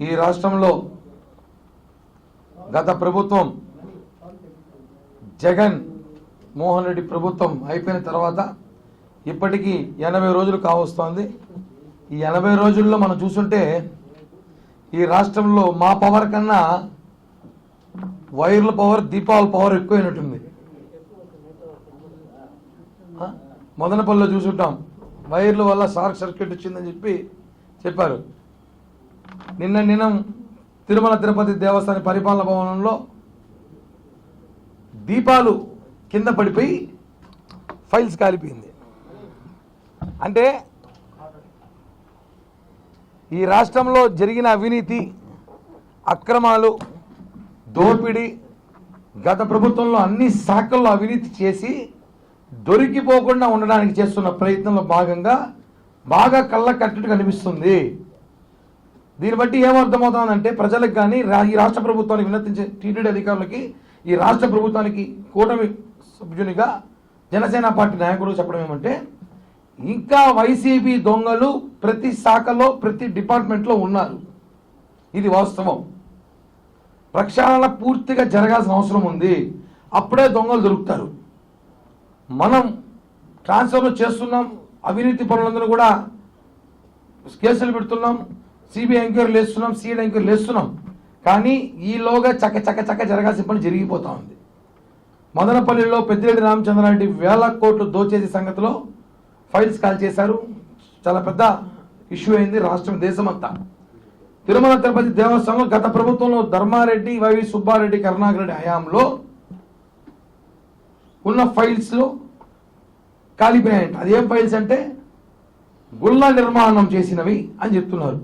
ఈ రాష్ట్రంలో గత ప్రభుత్వం జగన్ మోహన్ రెడ్డి ప్రభుత్వం అయిపోయిన తర్వాత ఇప్పటికీ ఎనభై రోజులు కావస్తోంది. ఈ ఎనభై రోజుల్లో మనం చూస్తుంటే ఈ రాష్ట్రంలో మా పవర్ కన్నా వైర్ల పవర్ దీపావళి పవర్ ఎక్కువైనట్టుంది. ఆ? మదనపల్లిలో చూసుంటాం. వైర్ల వల్ల షార్ట్ సర్క్యూట్ వచ్చిందని చెప్పి చెప్పారు. నిన్న నిన్న తిరుమల తిరుపతి దేవస్థాన పరిపాలన భవనంలో దీపాలు కింద పడిపోయి ఫైల్స్ కాలిపోయింది. అంటే ఈ రాష్ట్రంలో జరిగిన అవినీతి అక్రమాలు దోపిడీ గత ప్రభుత్వంలో అన్ని శాఖల్లో అవినీతి చేసి దొరికిపోకుండా ఉండడానికి చేస్తున్న ప్రయత్నంలో భాగంగా బాగా కళ్ళ కట్టుడు కనిపిస్తుంది. దీన్ని బట్టి ఏమర్థమవుతుందంటే ప్రజలకు కానీ రా- ఈ రాష్ట్ర ప్రభుత్వానికి విన్నతించే టీటీడీ అధికారులకి ఈ రాష్ట్ర ప్రభుత్వానికి కూటమి సభ్యునిగా జనసేన పార్టీ నాయకులు చెప్పడం ఏమంటే ఇంకా వైసీపీ దొంగలు ప్రతి శాఖలో ప్రతి డిపార్ట్మెంట్లో ఉన్నారు. ఇది వాస్తవం. ప్రక్షాళన పూర్తిగా జరగాల్సిన అవసరం ఉంది. అప్పుడే దొంగలు దొరుకుతారు. మనం ట్రాన్స్ఫర్లు చేస్తున్నాం అవినీతి పనులందరూ కూడా కేసులు పెడుతున్నాం సిబిఐ ఎంక్వైరీలు వేస్తున్నాం సిఐడి ఎంక్వైరీలు వేస్తున్నాం కానీ ఈలోగా చక్క చక్క చక్క జరగాల్సిన పని జరిగిపోతూ ఉంది. మదనపల్లిలో పెద్దిరెడ్డి రామచంద్రారెడ్డి వేల కోట్లు దోచేసే సంగతిలో ఫైల్స్ కాల్ చేశారు. చాలా పెద్ద ఇష్యూ అయింది రాష్ట్రం దేశమంతా. తిరుమల తిరుపతి దేవస్థానంలో గత ప్రభుత్వంలో ధర్మారెడ్డి వైవి సుబ్బారెడ్డి కరుణాకర్ రెడ్డి హయాంలో ఉన్న ఫైల్స్లో కాలిపోయాయంట. అదేం ఫైల్స్ అంటే గుళ్ళ నిర్మాణం చేసినవి అని చెప్తున్నారు.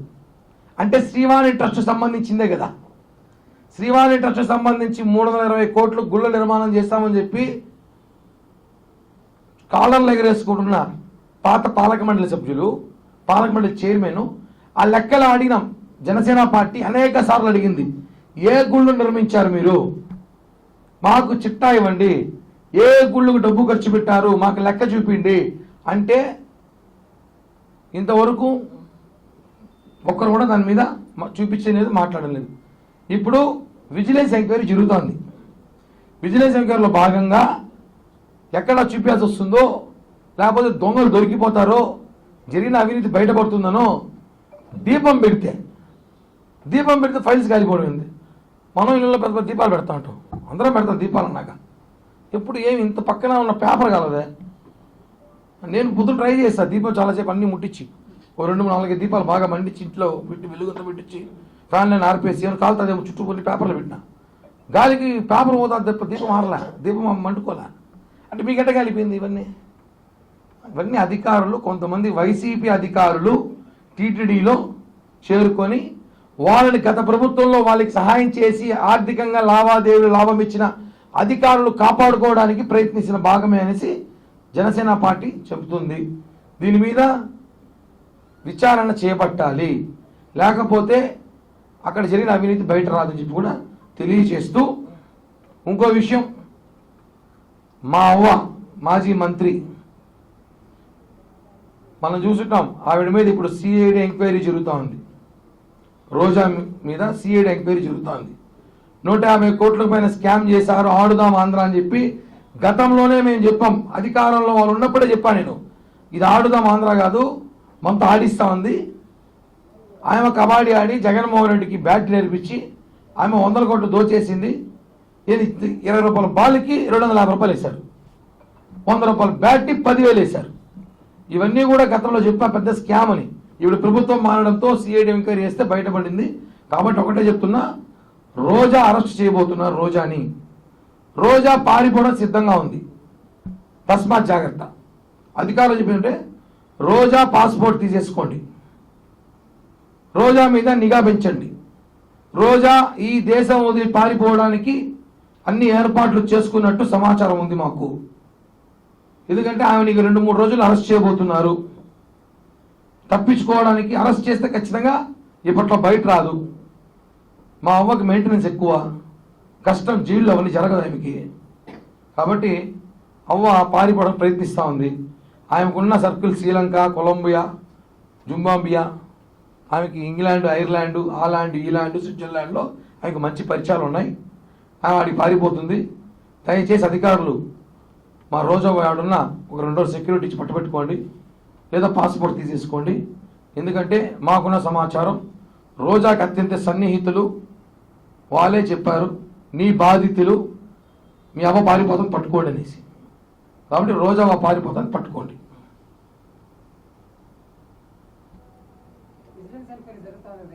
అంటే శ్రీవాణి ట్రస్ట్ సంబంధించిందే కదా. శ్రీవాణి ట్రస్ట్ సంబంధించి మూడు వందల ఇరవై కోట్లు గుళ్ళ నిర్మాణం చేస్తామని చెప్పి కాలర్లు ఎగరేసుకుంటున్న పాత పాలక మండలి సభ్యులు పాలక మండలి చైర్మన్ ఆ లెక్కలు అడిగినాం. జనసేన పార్టీ అనేక సార్లు అడిగింది. ఏ గుళ్ళు నిర్మించారు మీరు? మాకు చిట్టా ఇవ్వండి. ఏ గుళ్ళకు డబ్బు ఖర్చు పెట్టారు? మాకు లెక్క చూపిండి. అంటే ఇంతవరకు ఒక్కరు కూడా దాని మీద చూపించలేదు మాట్లాడలేదు ఇప్పుడు విజిలెన్స్ ఎంక్వైరీ జరుగుతోంది. విజిలెన్స్ ఎంక్వైరీలో భాగంగా ఎక్కడ చూపించాల్సి వస్తుందో లేకపోతే దొంగలు దొరికిపోతారో జరిగిన అవినీతి బయటపడుతుందనో దీపం పెడితే దీపం పెడితే ఫైల్స్ కాలిపోవడం ఉంది మనం ఇళ్ళలో పెద్ద పెద్ద దీపాలు పెడతా ఉంటాం. అందరం పెడతాం దీపాలు అన్నాక. ఎప్పుడు ఏమి ఇంత పక్కన ఉన్న పేపర్ కాలదే? నేను పొద్దున ట్రై చేస్తాను దీపం చాలాసేపు అన్నీ ముట్టించి. ఓ రెండు మూడు నాలుగు దీపాలు బాగా మండించి ఇంట్లో పెట్టి వెలుగుతో పెట్టించి ఫ్యాన్ నేను ఆర్పేసి ఏమైనా కాలుతుందేమో చుట్టూ కొన్ని పేపర్లు పెట్టినా. గాలికి పేపర్ పోతా తప్ప దీపం ఆరలా? దీపం మండుకోలే? అంటే మీకు ఎట్ట కాలిపోయింది ఇవన్నీ? ఇవన్నీ అధికారులు కొంతమంది వైసీపీ అధికారులు టీటీడీలో చేరుకొని వాళ్ళని గత ప్రభుత్వంలో వాళ్ళకి సహాయం చేసి ఆర్థికంగా లావాదేవీలు లాభం ఇచ్చిన అధికారులు కాపాడుకోవడానికి ప్రయత్నించిన భాగమే అనేసి జనసేన పార్టీ చెబుతుంది. దీని మీద విచారణ చేపట్టాలి. లేకపోతే అక్కడ జరిగిన అవినీతి బయట రాదని చెప్పి కూడా తెలియచేస్తూ ఇంకో విషయం. మా అవ్వ మాజీ మంత్రి మనం చూసుంటాం ఆవిడ మీద ఇప్పుడు సిఐడి ఎంక్వైరీ జరుగుతూ ఉంది. రోజా మీద సిఐడి ఎంక్వైరీ జరుగుతూ ఉంది. నూట యాభై కోట్ల పైన స్కామ్ చేశారు ఆడుదాం ఆంధ్ర అని చెప్పి గతంలోనే మేము చెప్పాం. అధికారంలో వాళ్ళు ఉన్నప్పుడే చెప్పాను నేను. ఇది ఆడుదాం ఆంధ్ర కాదు మనతో ఆడిస్తా ఉంది. ఆమె కబడ్డీ ఆడి జగన్మోహన్ రెడ్డికి బ్యాట్ నేర్పించి ఆమె వందల కోట్లు దోచేసింది. ఏది? ఇరవై రూపాయల బాల్కి రెండు వందల యాభై రూపాయలు వేశారు వంద రూపాయల బ్యాట్కి పదివేలు వేశారు. ఇవన్నీ కూడా గతంలో చెప్పా పెద్ద స్కామ్ అని. ఇప్పుడు ప్రభుత్వం మారడంతో సిఐడి ఎంక్వైరీ చేస్తే బయటపడింది. కాబట్టి ఒకటే చెప్తున్నా రోజా అరెస్ట్ చేయబోతున్నారు రోజాని. రోజా పారిపోవడం సిద్ధంగా ఉంది. తస్మాత్ జాగ్రత్త. అధికారులు చెప్పినట్టే రోజా పాస్పోర్ట్ తీసేసుకోండి. రోజా మీద నిఘా పెంచండి. రోజా ఈ దేశం వదిలి పారిపోవడానికి అన్ని ఏర్పాట్లు చేసుకున్నట్టు సమాచారం ఉంది మాకు. ఎందుకంటే ఆమె నీకు రెండు మూడు రోజులు అరెస్ట్ చేయబోతున్నారు. తప్పించుకోవడానికి అరెస్ట్ చేస్తే ఖచ్చితంగా ఇప్పట్లో బయట రాదు. మా అవ్వకి మెయింటెనెన్స్ ఎక్కువ. కష్టం జీవులు అవన్నీ జరగదు ఆమెకి. కాబట్టి అవ్వ పారిపోవడం ప్రయత్నిస్తూ ఉంది. ఆమెకున్న సర్కిల్ శ్రీలంక కొలంబియా జుంబాంబియా ఆమెకి ఇంగ్లాండ్ ఐర్లాండ్ ఆలాండ్ ఈలాండ్ స్విట్జర్లాండ్లో ఆమెకు మంచి పరిచయాలు ఉన్నాయి. ఆమె వాడికి పారిపోతుంది. దయచేసి అధికారులు మా రోజా ఆడున్న ఒక రెండు రోజులు సెక్యూరిటీ ఇచ్చి పట్టుబెట్టుకోండి. లేదా పాస్పోర్ట్ తీసేసుకోండి. ఎందుకంటే మాకున్న సమాచారం రోజాకి అత్యంత సన్నిహితులు వాళ్ళే చెప్పారు నీ బాధితులు మీ అమ్మ పారిపోతాం పట్టుకోండి అనేసి. కాబట్టి రోజా మా పారిపోతాను పట్టుకోండి.